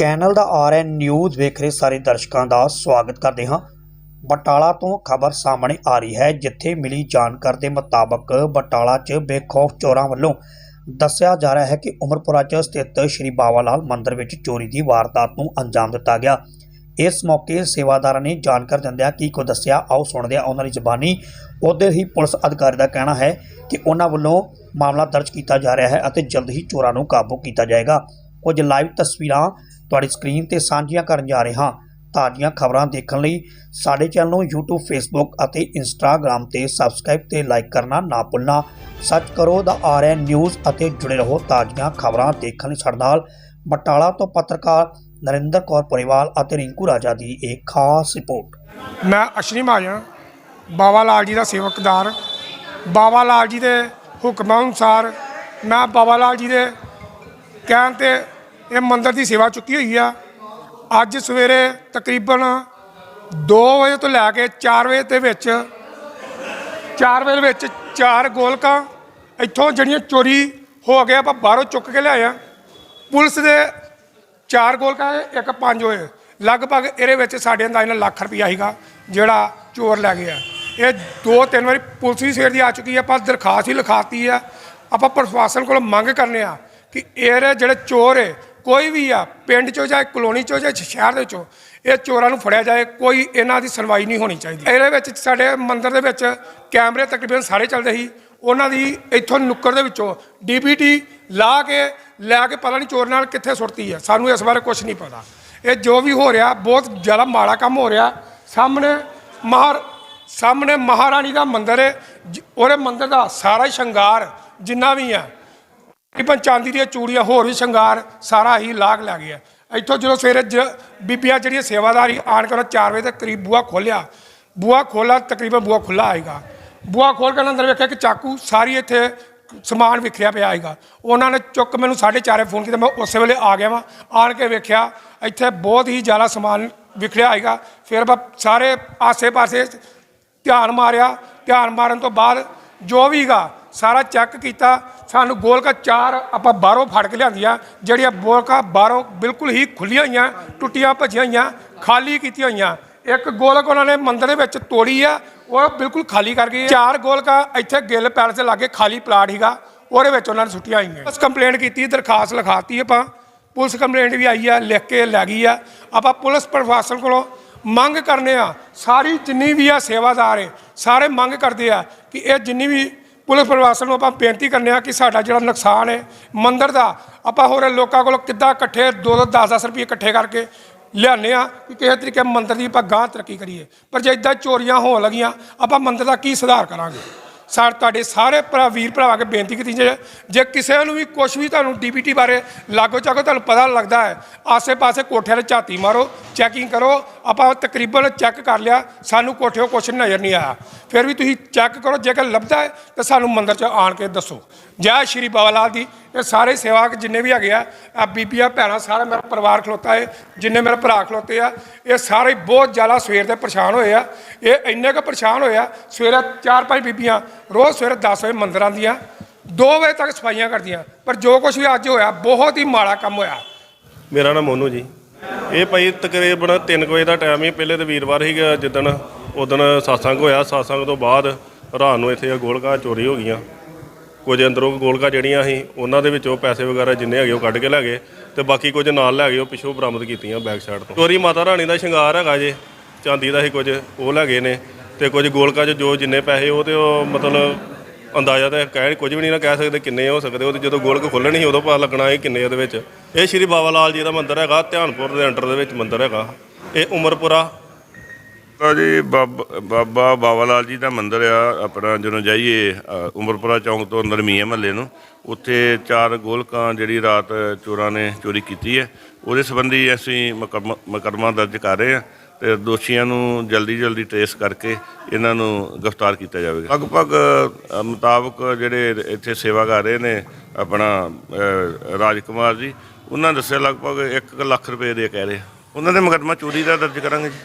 Channel ਦਾ RN news ਵੇਖ ਰਹੇ ਸਾਰੇ ਦਰਸ਼ਕਾਂ ਦਾ ਸਵਾਗਤ ਕਰਦੇ ਹਾਂ। ਬਟਾਲਾ ਤੋਂ ਖਬਰ ਸਾਹਮਣੇ ਆ ਰਹੀ ਹੈ, ਜਿੱਥੇ ਮਿਲੀ ਜਾਣਕਾਰੀ ਦੇ ਮੁਤਾਬਕ ਬਟਾਲਾ 'ਚ ਬੇਖੌਫ ਚੋਰਾਂ ਵੱਲੋਂ ਦੱਸਿਆ ਜਾ ਰਿਹਾ ਹੈ ਕਿ ਉਮਰਪੁਰਾ 'ਚ ਸਥਿਤ ਸ਼੍ਰੀ ਬਾਵਾ ਲਾਲ ਮੰਦਿਰ ਵਿੱਚ ਚੋਰੀ ਦੀ ਵਾਰਦਾਤ ਨੂੰ ਅੰਜਾਮ ਦਿੱਤਾ ਗਿਆ। ਇਸ ਮੌਕੇ ਸੇਵਾਦਾਰਾਂ ਨੇ ਜਾਣਕਾਰੀ ਦਿੰਦਿਆਂ ਕੀ ਕੋ ਦੱਸਿਆ, ਆਓ ਸੁਣਦੇ ਹਾਂ ਉਹਨਾਂ ਦੀ ਜ਼ਬਾਨੀ। ਉਧਰ ਹੀ ਪੁਲਿਸ ਅਧਿਕਾਰੀ ਦਾ ਕਹਿਣਾ ਹੈ ਕਿ ਉਹਨਾਂ ਵੱਲੋਂ ਮਾਮਲਾ ਦਰਜ ਕੀਤਾ ਜਾ ਰਿਹਾ ਹੈ ਅਤੇ ਜਲਦ ਹੀ ਚੋਰਾਂ ਨੂੰ ਕਾਬੂ ਕੀਤਾ ਜਾਏਗਾ। ਕੁਝ ਲਾਈਵ ਤਸਵੀਰਾਂ ਤੁਹਾਡੀ ਸਕਰੀਨ ਤੇ ਸਾਂਝੀਆਂ ਕਰਨ ਜਾ ਰਹੇ ਹਾਂ। ਤਾਜ਼ੀਆਂ ਖਬਰਾਂ ਦੇਖਣ ਲਈ ਸਾਡੇ ਚੈਨਲ ਨੂੰ YouTube, Facebook ਅਤੇ Instagram ਤੇ ਸਬਸਕ੍ਰਾਈਬ ਤੇ ਲਾਈਕ ਕਰਨਾ ਨਾ ਭੁੱਲਣਾ। ਸਰਚ ਕਰੋ ਦਾ ਆਰਐਨ ਨਿਊਜ਼ ਅਤੇ ਜੁੜੇ ਰਹੋ ਤਾਜ਼ੀਆਂ ਖਬਰਾਂ ਦੇਖਣ ਲਈ ਸਾਡੇ ਨਾਲ। ਬਟਾਲਾ ਤੋਂ ਪੱਤਰਕਾਰ ਨਰਿੰਦਰ ਕੌਰ ਪਰਿਵਾਲ ਅਤੇ ਰਿੰਕੂ ਰਾਜਾ ਦੀ ਇੱਕ ਖਾਸ ਰਿਪੋਰਟ। ਮੈਂ ਅਸ਼ਰੀ ਮਹਾਜਨ ਬਾਬਾ ਲਾਲ ਜੀ ਦਾ ਸੇਵਕਦਾਰ। ਬਾਬਾ ਲਾਲ ਜੀ ਦੇ ਹੁਕਮਾਂ ਅਨੁਸਾਰ ਮੈਂ ਬਾਬਾ ਲਾਲ ਜੀ ਦੇ ਕਹਿਣ ਤੇ ਇਹ ਮੰਦਿਰ ਦੀ ਸੇਵਾ ਚੁੱਕੀ ਹੋਈ ਆ। ਅੱਜ ਸਵੇਰੇ ਤਕਰੀਬਨ 2 ਵਜੇ ਤੋਂ ਲੈ ਕੇ 4 ਵਜੇ ਦੇ ਵਿੱਚ 4 ਵਜੇ ਦੇ ਵਿੱਚ ਚਾਰ ਗੋਲਕਾਂ ਇੱਥੋਂ ਜਿਹੜੀਆਂ ਚੋਰੀ ਹੋ ਗਏ ਆਪਾਂ ਬਾਹਰੋਂ ਚੁੱਕ ਕੇ ਲਿਆਏ ਆ। ਪੁਲਿਸ ਦੇ ਚਾਰ ਗੋਲਕਾਂ ਇੱਕ ਪੰਜ ਹੋਏ। ਲਗਭਗ ਇਹਦੇ ਵਿੱਚ ਸਾਡੇ ਅੰਦਾਜ਼ ਨਾਲ ਲੱਖ ਰੁਪਇਆ ਸੀਗਾ, ਜਿਹੜਾ ਚੋਰ ਲੈ ਗਿਆ। ਇਹ ਦੋ ਤਿੰਨ ਵਾਰੀ ਪੁਲਿਸ ਵੀ ਸਵੇਰ ਦੀ ਆ ਚੁੱਕੀ ਹੈ ਆਪਾਂ ਦਰਖਾਸਤ ਹੀ ਲਿਖਾਤੀ ਆ। ਆਪਾਂ ਪ੍ਰਸ਼ਾਸਨ ਕੋਲ ਮੰਗ ਕਰਨੇ ਆ ਕਿ ਇਹ ਜਿਹੜੇ ਚੋਰ ਹੈ ਕੋਈ ਵੀ ਆ, ਪਿੰਡ ਚੋਂ ਜਾਂ ਕਲੋਨੀ ਚੋਂ ਜਾਂ ਸ਼ਹਿਰ ਦੇ ਚੋਂ, ਇਹ ਚੋਰਾਂ ਨੂੰ ਫੜਿਆ ਜਾਏ, ਕੋਈ ਇਹਨਾਂ ਦੀ ਸੁਣਵਾਈ ਨਹੀਂ ਹੋਣੀ ਚਾਹੀਦੀ। ਇਹਦੇ ਵਿੱਚ ਸਾਡੇ ਮੰਦਿਰ ਦੇ ਵਿੱਚ ਕੈਮਰੇ ਤਕਰੀਬਨ ਸਾਰੇ ਚੱਲਦੇ ਸੀ। ਉਹਨਾਂ ਦੀ ਇੱਥੋਂ ਨੁੱਕਰ ਦੇ ਵਿੱਚੋਂ ਡੀਪੀਟੀ ਲਾ ਕੇ, ਲੈ ਕੇ ਪਤਾ ਨਹੀਂ ਚੋਰ ਨਾਲ ਕਿੱਥੇ ਸੁੱਟਤੀ ਹੈ ਸਾਨੂੰ ਇਸ ਬਾਰੇ ਕੁਝ ਨਹੀਂ ਪਤਾ। ਇਹ ਜੋ ਵੀ ਹੋ ਰਿਹਾ, ਬਹੁਤ ਜ਼ਿਆਦਾ ਮਾੜਾ ਕੰਮ ਹੋ ਰਿਹਾ। ਸਾਹਮਣੇ ਮਹਾਰ, ਸਾਹਮਣੇ ਮਹਾਰਾਣੀ ਦਾ ਮੰਦਿਰ ਹੈ। ਜ- ਉਹਦੇ ਮੰਦਿਰ ਦਾ ਸਾਰਾ ਸ਼ਿੰਗਾਰ ਜਿੰਨਾ ਵੀ ਆ ਤਕਰੀਬਨ ਚਾਂਦੀ ਦੀਆਂ ਚੂੜੀਆਂ, ਹੋਰ ਵੀ ਸ਼ਿੰਗਾਰ, ਸਾਰਾ ਹੀ ਲਾਗ ਲੈ ਗਿਆ। ਇੱਥੋਂ ਜਦੋਂ ਸਵੇਰੇ ਜ- ਬੀਬੀਆਂ ਜਿਹੜੀਆਂ ਸੇਵਾਦਾਰੀ ਆਣ ਕੇ ਉਹਨਾਂ 4 ਵਜੇ ਤੱਕ ਕਰੀਬ ਬੂਆ ਖੋਲਿਆ ਬੂਆ ਖੋਲਾ ਤਕਰੀਬਨ ਬੂਆ ਖੁੱਲਾ ਆਏਗਾ। ਬੂਆ ਖੋਲ ਕੇ ਅੰਦਰ ਵੇਖਿਆ ਕਿ ਚਾਕੂ ਸਾਰੀ ਇੱਥੇ ਸਮਾਨ ਵਿਖਰਿਆ ਪਿਆ ਆਏਗਾ। ਉਹਨਾਂ ਨੇ ਚੁੱਕ ਮੈਨੂੰ 4:30 ਫੋਨ ਕੀਤਾ, ਮੈਂ ਉਸੇ ਵੇਲੇ ਆ ਗਿਆ ਵਾਂ। ਆਣ ਕੇ ਵੇਖਿਆ, ਇੱਥੇ ਬਹੁਤ ਹੀ ਜ਼ਿਆਦਾ ਸਮਾਨ ਵਿਖਰਿਆ ਆਏਗਾ। ਫਿਰ ਆਪਾਂ ਸਾਰੇ ਆਸੇ-ਪਾਸੇ ਧਿਆਨ ਮਾਰਿਆ। ਧਿਆਨ ਮਾਰਨ ਤੋਂ ਬਾਅਦ ਜੋ ਵੀਗਾ, ਸਾਰਾ ਚੈੱਕ ਕੀਤਾ, ਸਾਨੂੰ ਗੋਲਕਾ ਚਾਰ ਆਪਾਂ ਬਾਹਰੋਂ ਫੜ ਕੇ ਲਿਆਂਦੀਆਂ, ਜਿਹੜੀਆਂ ਗੋਲਕਾ ਬਾਹਰੋਂ ਬਿਲਕੁਲ ਹੀ ਖੁੱਲੀਆਂ ਹੋਈਆਂ, ਟੁੱਟੀਆਂ ਭੱਜੀਆਂ ਹੋਈਆਂ, ਖਾਲੀ ਕੀਤੀਆਂ ਹੋਈਆਂ। ਇੱਕ ਗੋਲਕ ਉਹਨਾਂ ਨੇ ਮੰਦਰ ਦੇ ਵਿੱਚ ਤੋੜੀ ਆ, ਉਹ ਬਿਲਕੁਲ ਖਾਲੀ ਕਰ ਗਏ ਚਾਰ ਗੋਲਕਾ ਇੱਥੇ ਗਿੱਲ ਪੈਲਸ ਦੇ ਲਾਗੇ ਖਾਲੀ ਪਲਾਟ ਹੀਗਾ ਉਹਦੇ ਵਿੱਚ ਉਹਨਾਂ ਨੇ ਸੁੱਟੀਆਂ ਹੋਈਆਂ। ਬਸ ਕੰਪਲੇਂਟ ਕੀਤੀ, ਦਰਖਾਸਤ ਲਿਖਾਤੀ ਆਪਾਂ। ਪੁਲਿਸ ਕੰਪਲੇਂਟ ਵੀ ਆਈ ਆ, ਲਿਖ ਕੇ ਲੈ ਗਈ ਆ। ਆਪਾਂ ਪੁਲਿਸ ਪ੍ਰਸ਼ਾਸਨ ਕੋਲੋਂ ਮੰਗ ਕਰਨੇ ਆ, ਸਾਰੀ ਜਿੰਨੀ ਵੀ ਆ ਸੇਵਾਦਾਰ ਏ, ਸਾਰੇ ਮੰਗ ਕਰਦੇ ਆ ਕਿ ਇਹ ਜਿੰਨੀ ਵੀ ਪੁਲਿਸ ਪ੍ਰਸ਼ਾਸਨ ਨੂੰ ਆਪਾਂ ਬੇਨਤੀ ਕਰਨੇ ਆ ਕਿ ਸਾਡਾ ਜਿਹੜਾ ਨੁਕਸਾਨ ਹੈ ਮੰਦਰ ਦਾ, ਆਪਾਂ ਹੋਰ ਲੋਕਾਂ ਕੋਲ ਕਿੱਦਾਂ ਇਕੱਠੇ 2-2 10-10 ਰੁਪਏ ਇਕੱਠੇ ਕਰਕੇ ਲਿਆਉਂਦੇ ਆ ਕਿ ਕਿਸੇ ਤਰੀਕੇ ਮੰਦਰ ਦੀ ਆਪਾਂ ਗਾਂ ਤਰੱਕੀ ਕਰੀਏ। ਪਰ ਜੇ ਇਦਾਂ ਚੋਰੀਆਂ ਹੋਣ ਲੱਗੀਆਂ, ਆਪਾਂ ਮੰਦਰ ਦਾ ਕੀ ਸੁਧਾਰ ਕਰਾਂਗੇ? ਸਰ ਤੁਹਾਡੇ ਸਾਰੇ ਭਰਾ, ਵੀਰ ਭਰਾਵਾਂ ਕੇ ਬੇਨਤੀ ਕੀਤੀ ਜੇ ਜੇ ਕਿਸੇ ਨੂੰ ਵੀ ਕੁਝ ਵੀ ਤੁਹਾਨੂੰ ਡੀਪੀਟੀ ਬਾਰੇ ਲਾਗੋ ਚਾਗੋ ਤੁਹਾਨੂੰ ਪਤਾ ਲੱਗਦਾ ਹੈ, ਆਸੇ-ਪਾਸੇ ਕੋਠਿਆਂ 'ਤੇ ਝਾਤੀ ਮਾਰੋ ਚੈਕਿੰਗ ਕਰੋ ਆਪਾਂ ਤਕਰੀਬਨ ਚੈੱਕ ਕਰ ਲਿਆ, ਸਾਨੂੰ ਕੋਠਿਓ ਕੁਛ ਨਜ਼ਰ ਨਹੀਂ ਆਇਆ। ਫਿਰ ਵੀ ਤੁਸੀਂ ਚੈੱਕ ਕਰੋ, ਜੇਕਰ ਲੱਭਦਾ ਹੈ, ਤਾਂ ਸਾਨੂੰ ਮੰਦਰ 'ਚ ਆਣ ਕੇ ਦੱਸੋ। ਜੈ ਸ਼੍ਰੀ ਬਾਬਾ ਲਾਲ ਦੀ ਇਹ ਸਾਰੇ ਸੇਵਾਕ ਜਿੰਨੇ ਵੀ ਹੈਗੇ ਆ ਆ ਬੀਬੀਆਂ, ਭੈਣਾਂ, ਸਾਰਾ ਮੇਰਾ ਪਰਿਵਾਰ ਖਲੋਤਾ ਹੈ ਜਿੰਨੇ ਮੇਰੇ ਭਰਾ ਖਲੋਤੇ ਆ, ਇਹ ਸਾਰੇ ਬਹੁਤ ਜ਼ਿਆਦਾ ਸਵੇਰ ਦੇ ਪਰੇਸ਼ਾਨ ਹੋਏ ਆ। ਇਹ ਇੰਨੇ ਕੁ ਪਰੇਸ਼ਾਨ ਹੋਏ ਆ, ਸਵੇਰੇ ਚਾਰ ਪੰਜ ਬੀਬੀਆਂ, ਰੋਜ਼ ਸਵੇਰੇ 10 ਵਜੇ ਮੰਦਰ ਆਉਂਦੀਆਂ 2 ਵਜੇ ਤੱਕ ਸਫਾਈਆਂ ਕਰਦੀਆਂ। ਪਰ ਜੋ ਕੁਝ ਵੀ ਅੱਜ ਹੋਇਆ, ਬਹੁਤ ਹੀ ਮਾੜਾ ਕੰਮ ਹੋਇਆ। ਮੇਰਾ ਨਾਮ ਮੋਨੂ ਜੀ। ਇਹ ਭਾਈ ਤਕਰੀਬਨ 3 ਵਜੇ ਦਾ ਟਾਈਮ ਹੀ ਪਹਿਲੇ ਤੇ ਵੀਰਵਾਰ ਹੀ ਜਿੱਦਣ ਉਦਣ satsang ਹੋਇਆ। satsang ਤੋਂ ਬਾਅਦ ਰਾਤ ਨੂੰ ਇੱਥੇ ਗੋਲਕਾਂ ਚੋਰੀ ਹੋ ਗਈਆਂ। ਕੁਝ ਅੰਦਰੋਂ ਗੋਲਕਾਂ ਜਿਹੜੀਆਂ ਸੀ, ਉਹਨਾਂ ਦੇ ਵਿੱਚੋਂ ਪੈਸੇ ਵਗੈਰਾ ਜਿੰਨੇ ਹੈਗੇ ਉਹ ਕੱਢ ਕੇ ਲੈ ਗਏ ਤੇ ਬਾਕੀ ਕੁਝ ਨਾਲ ਲੈ ਗਏ, ਉਹ ਪਿੱਛੋਂ ਬਰਾਮਦ ਕੀਤੀਆਂ ਬੈਕ ਸਾਈਡ ਤੋਂ। ਚੋਰੀ ਮਾਤਾ ਰਾਣੀ ਦਾ ਸ਼ਿੰਗਾਰ ਹੈਗਾ ਜੇ, ਚਾਂਦੀ ਦਾ ਹੀ ਕੁਝ, ਉਹ ਲੈ ਗਏ ਨੇ। ਤੇ ਕੁਝ ਗੋਲਕਾਂ 'ਚ ਜੋ ਜਿੰਨੇ ਪੈਸੇ ਉਹ ਤੇ ਉਹ ਮਤਲਬ ਅੰਦਾਜ਼ਾ ਤਾਂ ਕਹਿ, ਕੁਝ ਵੀ ਨਹੀਂ ਨਾ ਕਹਿ ਸਕਦੇ ਕਿੰਨੇ ਹੋ ਸਕਦੇ। ਉਹ ਜਦੋਂ ਗੋਲਕ ਖੁੱਲਣੀ ਸੀ, ਉਦੋਂ ਪਤਾ ਲੱਗਣਾ ਇਹ ਕਿੰਨੇ ਉਹਦੇ ਵਿੱਚ। ਇਹ ਸ਼੍ਰੀ ਬਾਬਾ ਲਾਲ ਜੀ ਦਾ ਮੰਦਿਰ ਹੈਗਾ ਧਿਆਨਪੁਰ ਦੇ ਅੰਡਰ ਦੇ ਵਿੱਚ ਮੰਦਿਰ ਹੈਗਾ। ਇਹ ਉਮਰਪੁਰਾ। ਤਾਂ ਜੀ ਬਾਬ- ਬਾਬਾ ਬਾਬਾ ਲਾਲ ਜੀ ਦਾ ਮੰਦਿਰ ਆ ਆਪਣਾ ਜਦੋਂ ਜਾਈਏ ਅ, ਉਮਰਪੁਰਾ ਚੌਂਕ ਤੋਂ ਅੰਦਰ ਮੀਆਂ ਮਹੱਲੇ ਨੂੰ ਉੱਥੇ ਚਾਰ ਗੋਲਕਾਂ ਜਿਹੜੀ ਰਾਤ ਚੋਰਾਂ ਨੇ ਚੋਰੀ ਕੀਤੀ ਹੈ। ਉਹਦੇ ਸੰਬੰਧੀ ਅਸੀਂ ਮੁਕੱਦਮਾ ਮੁਕੱਦਮਾ ਦਰਜ ਕਰ ਰਹੇ ਹਾਂ। ਤੇ ਦੋਸ਼ੀਆਂ ਨੂੰ ਜਲਦੀ ਜਲਦੀ ਟ੍ਰੇਸ ਕਰਕੇ ਇਹਨਾਂ ਨੂੰ ਗ੍ਰਿਫਤਾਰ ਕੀਤਾ ਜਾਵੇਗਾ ਲਗਭਗ ਮੁਤਾਬਕ ਜਿਹੜੇ ਇੱਥੇ ਸੇਵਾ ਕਰ ਰਹੇ ਨੇ ਆਪਣਾ ਅ, ਰਾਜਕੁਮਾਰ ਜੀ ਉਹਨਾਂ ਨੇ ਦੱਸਿਆ ਲਗਭਗ 1 ਲੱਖ ਰੁਪਏ ਦੇ ਕਹਿ ਰਹੇ ਆ। ਉਹਨਾਂ ਦੇ ਮੁਕੱਦਮਾ ਚੋਰੀ ਦਾ ਦਰਜ ਕਰਾਂਗੇ ਜੀ